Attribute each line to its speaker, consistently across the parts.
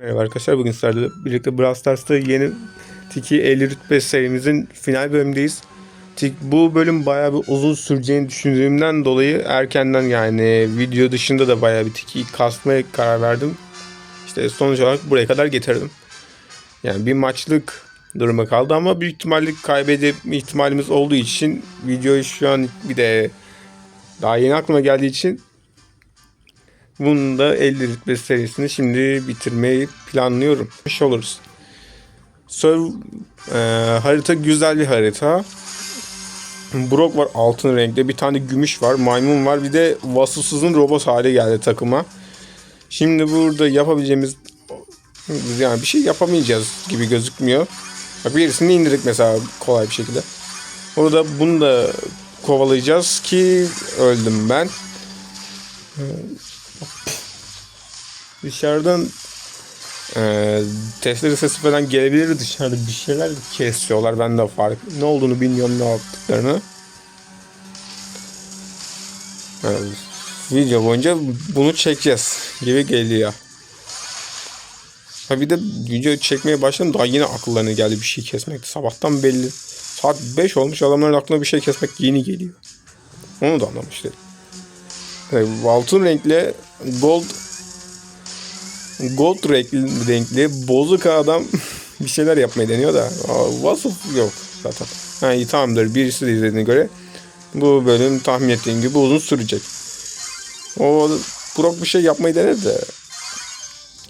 Speaker 1: Merhaba arkadaşlar bugün sizlerle birlikte Brawl Stars'ta yeni Tiki 50 rütbe serimizin final bölümündeyiz. Tik bu bölüm bayağı bir uzun süreceğini düşündüğümden dolayı erkenden yani video dışında da bayağı bir Tiki'yi kasmaya karar verdim. İşte sonuç olarak buraya kadar getirdim. Yani bir maçlık duruma kaldı ama büyük ihtimalle kaybedip ihtimalimiz olduğu için videoyu şu an bir de daha yeni aklıma geldiği için bunun da 50 rütbe serisini şimdi bitirmeyi planlıyorum. Oluruz. Serv e, harita güzel bir harita. Brock var altın renkte. Bir tane gümüş var. Maymun var. Bir de vasıfsızın robot hali geldi takıma. Şimdi burada yapabileceğimiz yani bir şey yapamayacağız gibi gözükmüyor. Bak birisini indirdik mesela kolay bir şekilde. Orada bunu da kovalayacağız ki öldüm ben. Dışarıdan e, testere sesi falan gelebilir dışarıda. Bir şeyler kesiyorlar. Ben de fark ne olduğunu bilmiyorum ne yaptıklarını. Yani video boyunca bunu çekeceğiz gibi geliyor. Ha bir de video çekmeye başladım. Daha yine akıllarına geldi bir şey kesmekti sabahtan belli. Saat 5 olmuş. Adamların aklına bir şey kesmek yeni geliyor. Onu da anlamış değilim Evet, altın renkli gold gold renkli, renkli bozuk adam bir şeyler yapmayı deniyor da vasıf yok zaten. Ha iyi tamamdır. Birisi de izlediğine göre bu bölüm tahmin ettiğim gibi uzun sürecek. O Brock bir şey yapmayı denedi de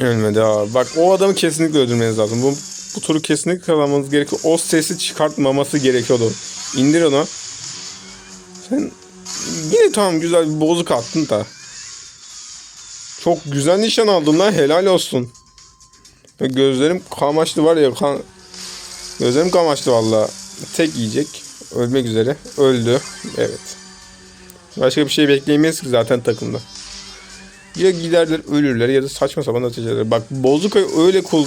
Speaker 1: ölmedi ha. Bak o adamı kesinlikle öldürmeniz lazım. Bu, bu turu kesinlikle kazanmanız gerekiyor. O sesi çıkartmaması gerekiyordu. İndir onu. Sen yine tamam güzel bir bozuk attın da. Çok güzel nişan aldın lan helal olsun. Gözlerim kamaştı var ya kan... Gözlerim kamaştı valla. Tek yiyecek. Ölmek üzere. Öldü. Evet. Başka bir şey bekleyemeyiz ki zaten takımda. Ya giderler ölürler ya da saçma sapan ateş ederler. Bak Bozuka'yı öyle kul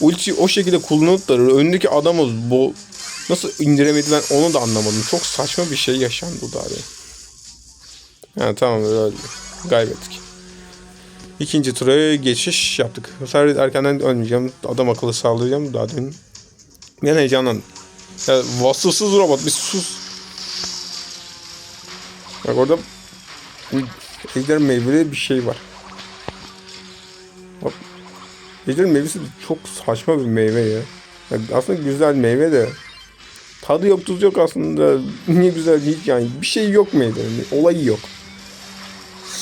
Speaker 1: ulti o şekilde kullanıp da önündeki adamı bo nasıl indiremedi ben onu da anlamadım. Çok saçma bir şey yaşandı bu abi. Ha tamam öldü. Kaybettik. İkinci tura geçiş yaptık. Bu sefer erkenden ölmeyeceğim. Adam akıllı sağlayacağım. Daha dün. Ben heyecanlandım. Ya, vasıfsız robot bir sus. Bak orada ejder meyveli bir şey var. Bak. Ejder meyvesi çok saçma bir meyve ya. Yani aslında güzel meyve de tadı yok tuz yok aslında. Niye güzel hiç yani bir şey yok meyvenin. Olayı yok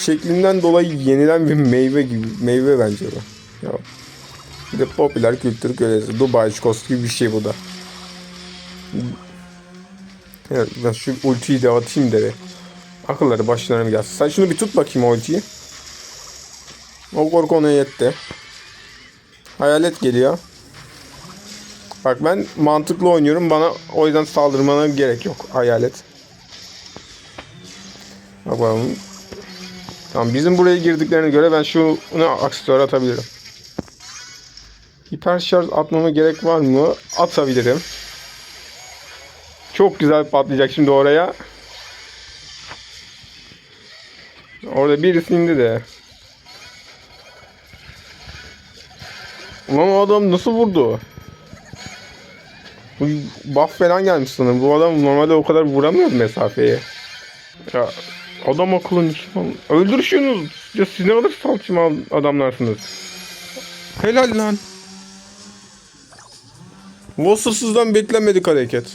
Speaker 1: şeklinden dolayı yenilen bir meyve gibi meyve bence bu. Ya. Bir de popüler kültür kölesi. Dubai çikolatası gibi bir şey bu da. Evet, ben şu ultiyi de atayım bir. Akılları başlarına gelsin. Sen şunu bir tut bakayım ultiyi. O korku ona yetti. Hayalet geliyor. Bak ben mantıklı oynuyorum. Bana o yüzden saldırmana gerek yok. Hayalet. Bakalım. Tamam bizim buraya girdiklerine göre ben şunu aksesuar atabilirim. Hiper şarj atmama gerek var mı? Atabilirim. Çok güzel patlayacak şimdi oraya. Orada birisi indi de. Ulan o adam nasıl vurdu? Bu buff falan gelmiş sanırım. Bu adam normalde o kadar vuramıyor mesafeyi. Ya Adam akıllı nişan. Öldür şunu. Ya siz ne kadar salçma adamlarsınız. Helal lan. Wassers'ızdan beklenmedik hareket.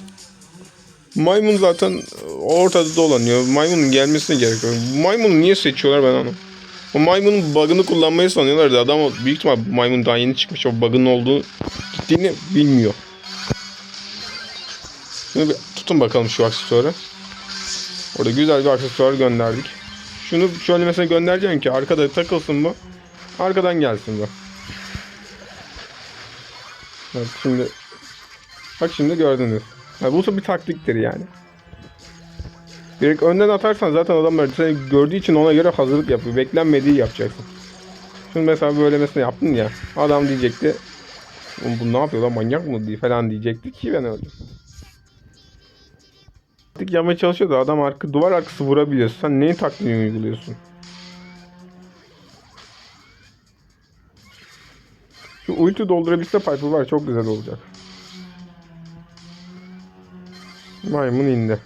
Speaker 1: Maymun zaten ortada dolanıyor. Maymunun gelmesine gerekiyor. Maymunu niye seçiyorlar ben onu. O maymunun bug'ını kullanmayı sanıyorlardı. Adam büyük ihtimal maymun daha yeni çıkmış. O bug'ın olduğu gittiğini bilmiyor. Şimdi bir tutun bakalım şu aksesuarı. Orada güzel bir aksesuar gönderdik. Şunu şöyle mesela göndereceğim ki arkada takılsın bu. Arkadan gelsin bu. Bak şimdi Bak şimdi gördünüz. Yani bu bir taktiktir yani. Direkt önden atarsan zaten adamlar seni gördüğü için ona göre hazırlık yapıyor. Beklenmediği yapacaksın. Şimdi mesela böyle mesela yaptın ya. Adam diyecekti. Bu ne yapıyor lan manyak mı diye falan diyecekti ki ben öldüm taktik yapmaya çalışıyor da adam arka duvar arkası vurabiliyor. Sen neyin taktiğini uyguluyorsun? Şu ulti doldurabilse Piper var çok güzel olacak. Maymun indi.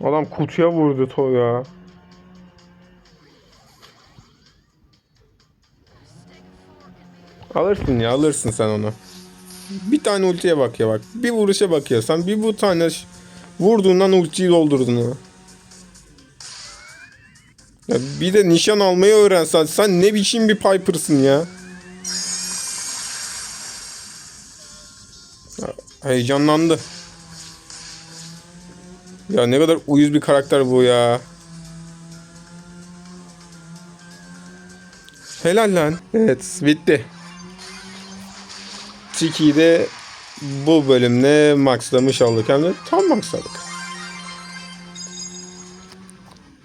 Speaker 1: Adam kutuya vurdu to ya. Alırsın ya alırsın sen onu. Bir tane ultiye bak ya bak. Bir vuruşa bakıyorsan bir bu tane vurduğundan ultiyi doldurdun ha. Ya bir de nişan almayı öğrensen sen ne biçim bir Piper'sın ya. Ya, Heyecanlandı. Ya ne kadar uyuz bir karakter bu ya. Helal lan. Evet bitti. Tiki'yi de bu bölümde maxlamış olduk. Hem de tam maxladık.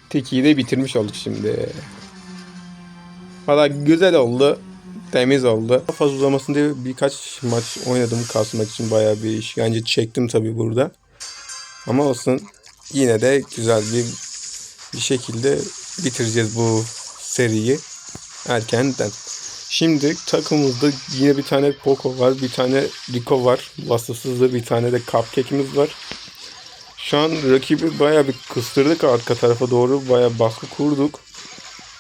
Speaker 1: Tiki'yi de bitirmiş olduk şimdi. Valla güzel oldu. Temiz oldu. Fazla uzamasın diye birkaç maç oynadım kasmak için bayağı bir işkence çektim tabi burada. Ama olsun yine de güzel bir bir şekilde bitireceğiz bu seriyi erkenden. Şimdi takımımızda yine bir tane Poco var, bir tane Rico var. Vasıfsızda bir tane de Cupcake'imiz var. Şu an rakibi bayağı bir kıstırdık arka tarafa doğru. Bayağı baskı kurduk.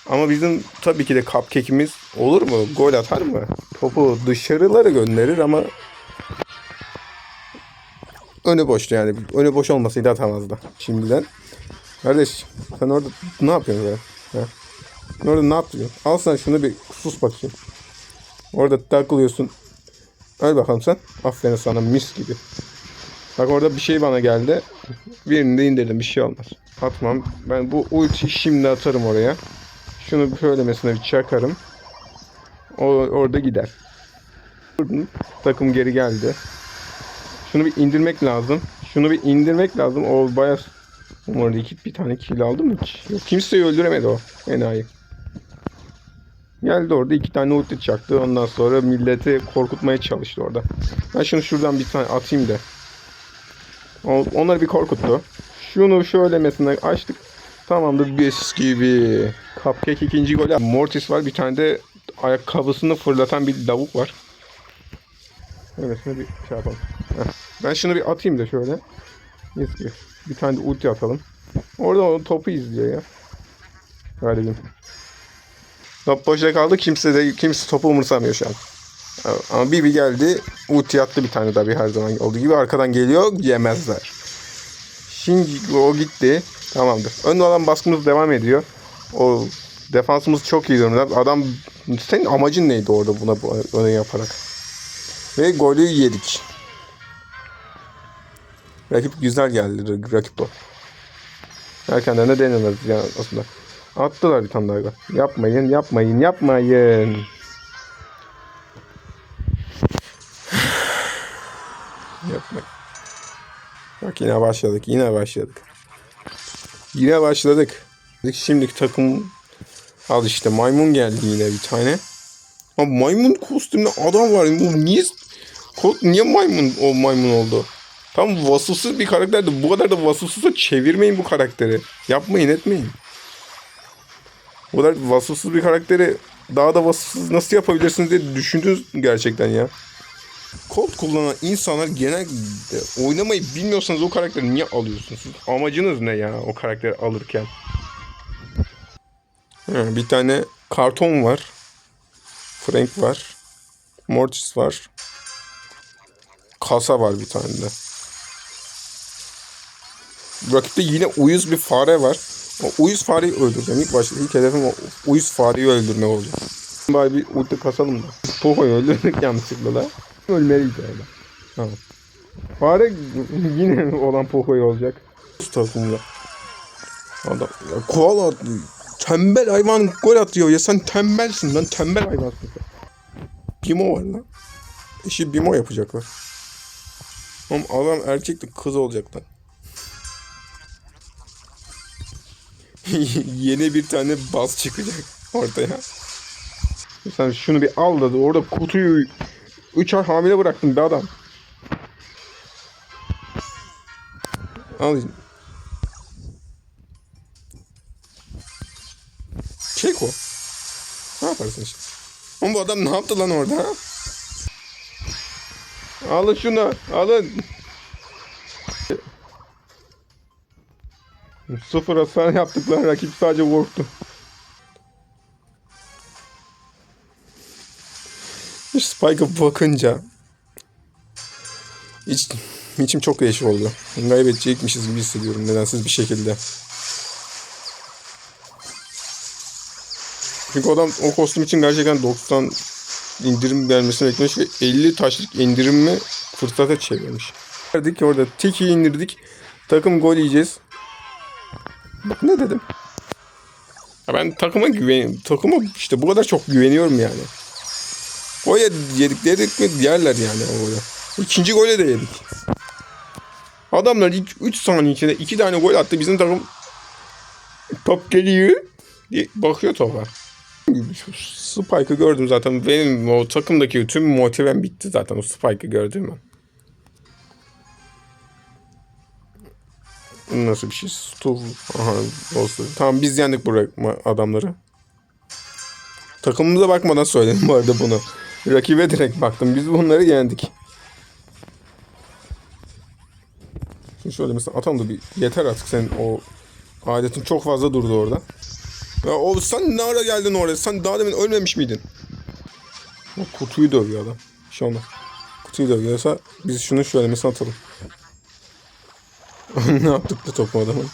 Speaker 1: Ama bizim tabii ki de Cupcake'imiz olur mu? Gol atar mı? Topu dışarılara gönderir ama önü boştu yani. Önü boş olmasaydı atamazdı şimdiden. Kardeş sen orada ne yapıyorsun böyle? Orada ne yapıyorsun? Al sen şunu bir sus bakayım. Orada takılıyorsun. Öl bakalım sen. Aferin sana mis gibi. Bak orada bir şey bana geldi. Birini de indirdim bir şey olmaz. Atmam. Ben bu ulti şimdi atarım oraya. Şunu böylemesine bir çakarım. O orada gider. Takım geri geldi. Şunu bir indirmek lazım. Şunu bir indirmek lazım. O bayağı Orada iki bir tane kill aldı mı hiç? Yok kimseyi öldüremedi o. Enayi. Geldi orada iki tane ulti çaktı. Ondan sonra milleti korkutmaya çalıştı orada. Ben şunu şuradan bir tane atayım da. Onları bir korkuttu. Şunu şöylemesine açtık. Tamamdır biz gibi. Cupcake ikinci gol. yaptı. Mortis var. Bir tane de ayakkabısını fırlatan bir lavuk var. Öylesine bir şey yapalım. Ben şunu bir atayım da şöyle. Mis gibi. Bir tane de ulti atalım. Orada o topu izliyor ya. Garibim. Top boşta kaldı. Kimse de kimse topu umursamıyor şu an. Ama Bibi geldi. Ulti bir tane bir her zaman olduğu gibi. Arkadan geliyor. Yemezler. Şimdi o gitti. Tamamdır. Ön alan baskımız devam ediyor. O defansımız çok iyi durumda. Adam senin amacın neydi orada buna bunu yaparak? Ve golü yedik. Rakip güzel geldi rakip o. Erkenden de deniyorlar yani aslında. Attılar bir tane daha. Yapmayın, yapmayın, yapmayın. Yapmayın. Bak yine başladık, yine başladık. Yine başladık. Şimdiki takım al işte maymun geldi yine bir tane. Ama maymun kostümlü adam var. Bu niye niye maymun o maymun oldu? Tam vasıfsız bir karakterdi. Bu kadar da vasıfsızsa çevirmeyin bu karakteri. Yapmayın etmeyin. Bu kadar vasıfsız bir karakteri daha da vasıfsız nasıl yapabilirsiniz diye düşündünüz gerçekten ya. Colt kullanan insanlar genelde oynamayı bilmiyorsanız o karakteri niye alıyorsunuz? Amacınız ne ya o karakteri alırken? Ha, bir tane karton var. Frank var. Mortis var. Kasa var bir tane de. Rakipte yine uyuz bir fare var. O uyuz fareyi öldüreceğim. İlk başta ilk hedefim o uyuz fareyi öldürmek olacak. Bari bir ulti kasalım da. Poco'yu öldürdük yanlışlıkla da. Ölmeliydi öyle. Fare yine olan Poco'yu olacak. Takımda. Adam ya koala tembel hayvan gol atıyor ya sen tembelsin lan tembel hayvansın. Bimo var lan. İşi Bimo yapacaklar. Oğlum adam erkekti kız olacak lan. Yeni bir tane bas çıkacak ortaya. Sen şunu bir al da orada kutuyu 3 ay hamile bıraktın be adam. Al. Çek o. Ne yaparsın şimdi? Oğlum bu adam ne yaptı lan orada? Alın şunu. Alın. Sıfır hasar yaptıklar. Rakip sadece korktu. Spike'a bakınca iç, içim çok değişik oldu. Kaybedecekmişiz gibi hissediyorum nedensiz bir şekilde. Çünkü adam o kostüm için gerçekten 90 indirim gelmesini beklemiş ve 50 taşlık indirimi fırsata çevirmiş. Verdik orada Tiki indirdik. Takım gol yiyeceğiz. Bak ne dedim. Ya ben takıma güven takıma işte bu kadar çok güveniyorum yani. Gol yedik dedik mi yerler yani o golü. İkinci golü de yedik. Adamlar ilk 3 saniye içinde 2 tane gol attı. Bizim takım top geliyor diye bakıyor topa. Spike'ı gördüm zaten. Benim o takımdaki tüm motivem bitti zaten o Spike'ı gördüğüm an. Nasıl bir şey? Stuv. Aha olsun. Tamam biz yendik bu ra- adamları. Takımımıza bakmadan söyledim bu arada bunu. Rakibe direkt baktım. Biz bunları yendik. Şimdi şöyle mesela atalım da bir yeter artık senin o adetin çok fazla durdu orada. Ya oğlum sen ne ara geldin oraya? Sen daha demin ölmemiş miydin? O kutuyu dövüyor adam. Bir şey olmaz. Kutuyu dövüyorsa biz şunu şöyle mesela atalım. ne yaptık bu topu adamın?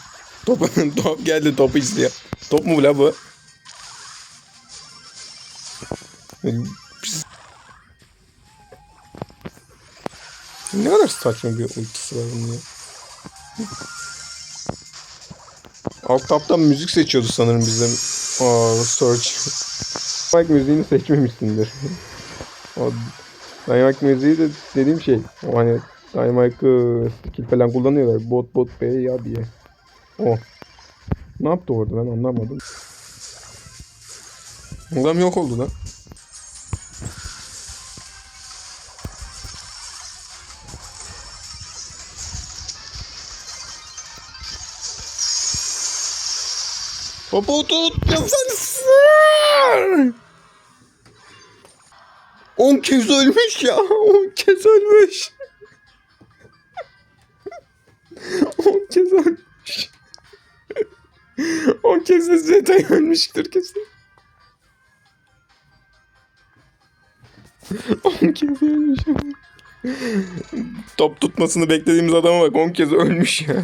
Speaker 1: Top, top geldi topu izliyor. Top mu la bu? Ne kadar saçma bir ultisi var bunun ya. Alt taptan müzik seçiyordu sanırım bizden. Aa, search. Dynamite müziğini seçmemişsindir. o Dynamite müziği de dediğim şey. O hani Dynamite'ı skill falan kullanıyorlar. Bot bot B ya diye. O. Ne yaptı orada ben anlamadım. Adam yok oldu lan. Topu tut sen 10 kez ölmüş ya. 10 kez ölmüş. 10 kez ölmüş. 10 kez de Zeta ölmüştür kesin. 10 kez ölmüş. Top tutmasını beklediğimiz adama bak 10 kez ölmüş ya.